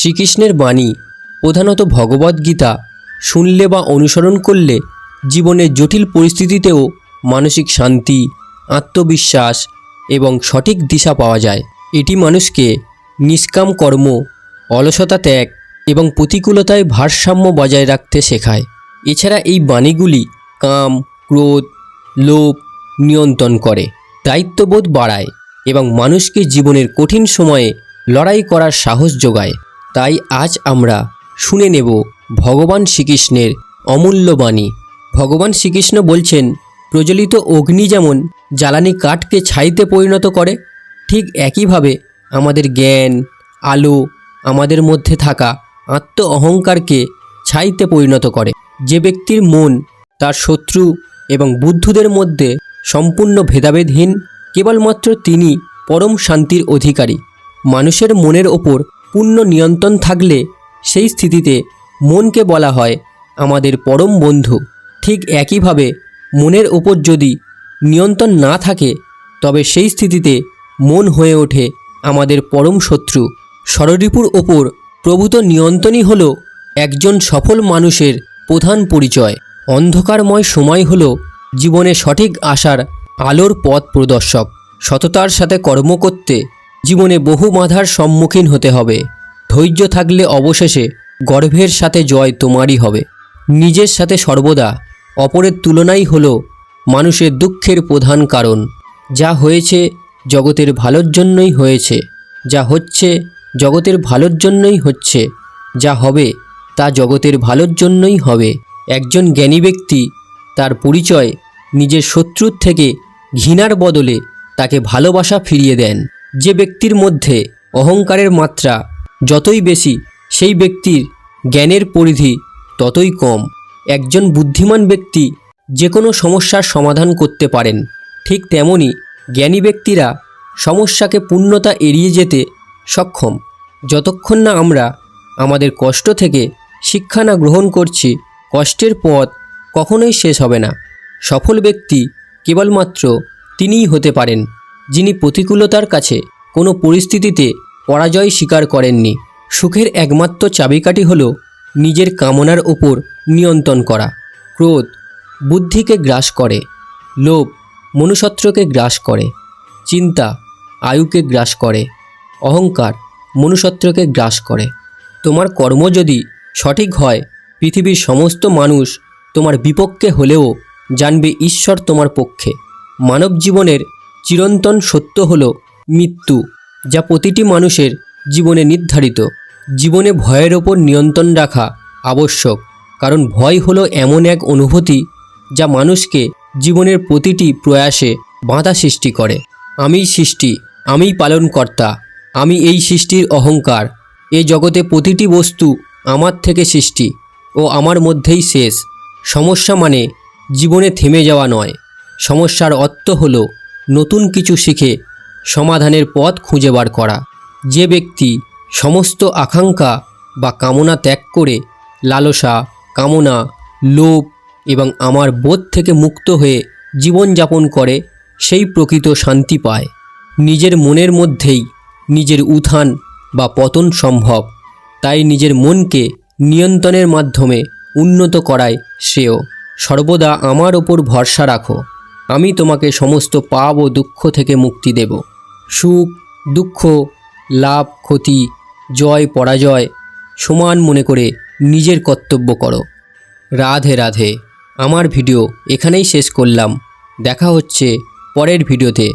শ্রীকৃষ্ণের বাণী, প্রধানত ভগবদ্গীতা শুনলে বা অনুসরণ করলে জীবনের জটিল পরিস্থিতিতেও মানসিক শান্তি, আত্মবিশ্বাস এবং সঠিক দিশা পাওয়া যায়। এটি মানুষকে নিষ্কাম কর্ম, অলসতা ত্যাগ এবং প্রতিকূলতায় ভারসাম্য বজায় রাখতে শেখায়। এছাড়া এই বাণীগুলি কাম, ক্রোধ, লোভ নিয়ন্ত্রণ করে, দায়িত্ববোধ বাড়ায় এবং মানুষকে জীবনের কঠিন সময়ে লড়াই করার সাহস যোগায়। তাই আজ আমরা শুনে নেব ভগবান শ্রীকৃষ্ণের অমূল্য বাণী। ভগবান শ্রীকৃষ্ণ বলছেন, প্রজ্বলিত অগ্নি যেমন জ্বালানি কাঠকে ছাইতে পরিণত করে, ঠিক একইভাবে আমাদের জ্ঞান, আলো, আমাদের মধ্যে থাকা আত্ম অহংকারকে ছাইতে পরিণত করে। যে ব্যক্তির মন, তার শত্রু এবং বুদ্ধদের মধ্যে সম্পূর্ণ ভেদাভেদহীন, কেবলমাত্র তিনি পরম শান্তির অধিকারী। মানুষের মনের ওপর পূর্ণ নিয়ন্ত্রণ থাকলে সেই স্থিতিতে মনকে বলা হয় আমাদের পরম বন্ধু। ঠিক একইভাবে মনের ওপর যদি নিয়ন্ত্রণ না থাকে, তবে সেই স্থিতিতে মন হয়ে ওঠে আমাদের পরম শত্রু। ষড়রিপুর ওপর প্রভূত নিয়ন্ত্রণই হল একজন সফল মানুষের প্রধান পরিচয়। অন্ধকারময় সময় হল জীবনে সঠিক আশার আলোর পথ প্রদর্শক। সততার সাথে কর্ম করতে জীবনে বহু বাধার সম্মুখীন হতে হবে। ধৈর্য থাকলে অবশেষে গর্ভের সাথে জয় তোমারই হবে। নিজের সাথে সর্বদা, অপরের তুলনাই হল মানুষের দুঃখের প্রধান কারণ। যা হয়েছে জগতের ভালোর জন্যই হয়েছে, যা হচ্ছে জগতের ভালোর জন্যই হচ্ছে, যা হবে তা জগতের ভালোর জন্যই হবে। একজন জ্ঞানী ব্যক্তি তার পরিচয় নিজের শত্রুর থেকে ঘৃণার বদলে তাকে ভালোবাসা ফিরিয়ে দেন। যে ব্যক্তির মধ্যে অহংকারের মাত্রা যতই বেশি, সেই ব্যক্তির জ্ঞানের পরিধি ততই কম। একজন বুদ্ধিমান ব্যক্তি যে কোনো সমস্যার সমাধান করতে পারেন। ঠিক তেমনি জ্ঞানী ব্যক্তিরা সমস্যাকে পূর্ণতা এড়িয়ে যেতে সক্ষম। যতক্ষণ না আমরা আমাদের কষ্ট থেকে শিক্ষা না গ্রহণ করছি, কষ্টের পথ কখনোই শেষ হবে না। সফল ব্যক্তি কেবলমাত্র তিনিই হতে পারেন। যিনি প্রতিকূলতার কাছে কোনো পরিস্থিতিতে পরাজয় স্বীকার করেননি। সুখের একমাত্র চাবিকাঠি হল নিজের কামনার ওপর নিয়ন্ত্রণ করা। ক্রোধ বুদ্ধিকে গ্রাস করে, লোভ মনুষ্যত্রকে গ্রাস করে, চিন্তা আয়ুকে গ্রাস করে, অহংকার মনুষ্যত্রকে গ্রাস করে। তোমার কর্ম যদি সঠিক হয়, পৃথিবীর সমস্ত মানুষ তোমার বিপক্ষে হলেও জানবে ঈশ্বর তোমার পক্ষে। মানব জীবনের চিরন্তন সত্য হল মৃত্যু, যা প্রতিটি মানুষের জীবনে নির্ধারিত। জীবনে ভয়ের ওপর নিয়ন্ত্রণ রাখা আবশ্যক, কারণ ভয় হলো এমন এক অনুভূতি যা মানুষকে জীবনের প্রতিটি প্রয়াসে বাধা সৃষ্টি করে। আমিই সৃষ্টি, আমিই পালনকর্তা, আমি এই সৃষ্টির অহংকার। এ জগতে প্রতিটি বস্তু আমার থেকে সৃষ্টি ও আমার মধ্যেই শেষ। সমস্যা মানে জীবনে থেমে যাওয়া নয়, সমস্যার অর্থ হল নতুন কিছু শিখে সমাধানের পথ খুঁজে বার করা। যে ব্যক্তি সমস্ত আকাঙ্ক্ষা বা কামনা ত্যাগ করে লালসা, কামনা, লোভ এবং আমার বোধ থেকে মুক্ত হয়ে জীবনযাপন করে, সেই প্রকৃত শান্তি পায়। নিজের মনের মধ্যেই নিজের উত্থান বা পতন সম্ভব, তাই নিজের মনকে নিয়ন্ত্রণের মাধ্যমে উন্নত করায় শ্রেয়। সর্বদা আমার ওপর ভরসা রাখো। আমি তোমাকে সমস্ত পাপ ও দুঃখ থেকে মুক্তি দেব। সুখ, দুঃখ, লাভ, ক্ষতি, জয়, পরাজয়, সমান মনে করে নিজের কর্তব্য করো। রাধে রাধে। আমার ভিডিও এখানেই শেষ করলাম। দেখা হচ্ছে পরের ভিডিওতে।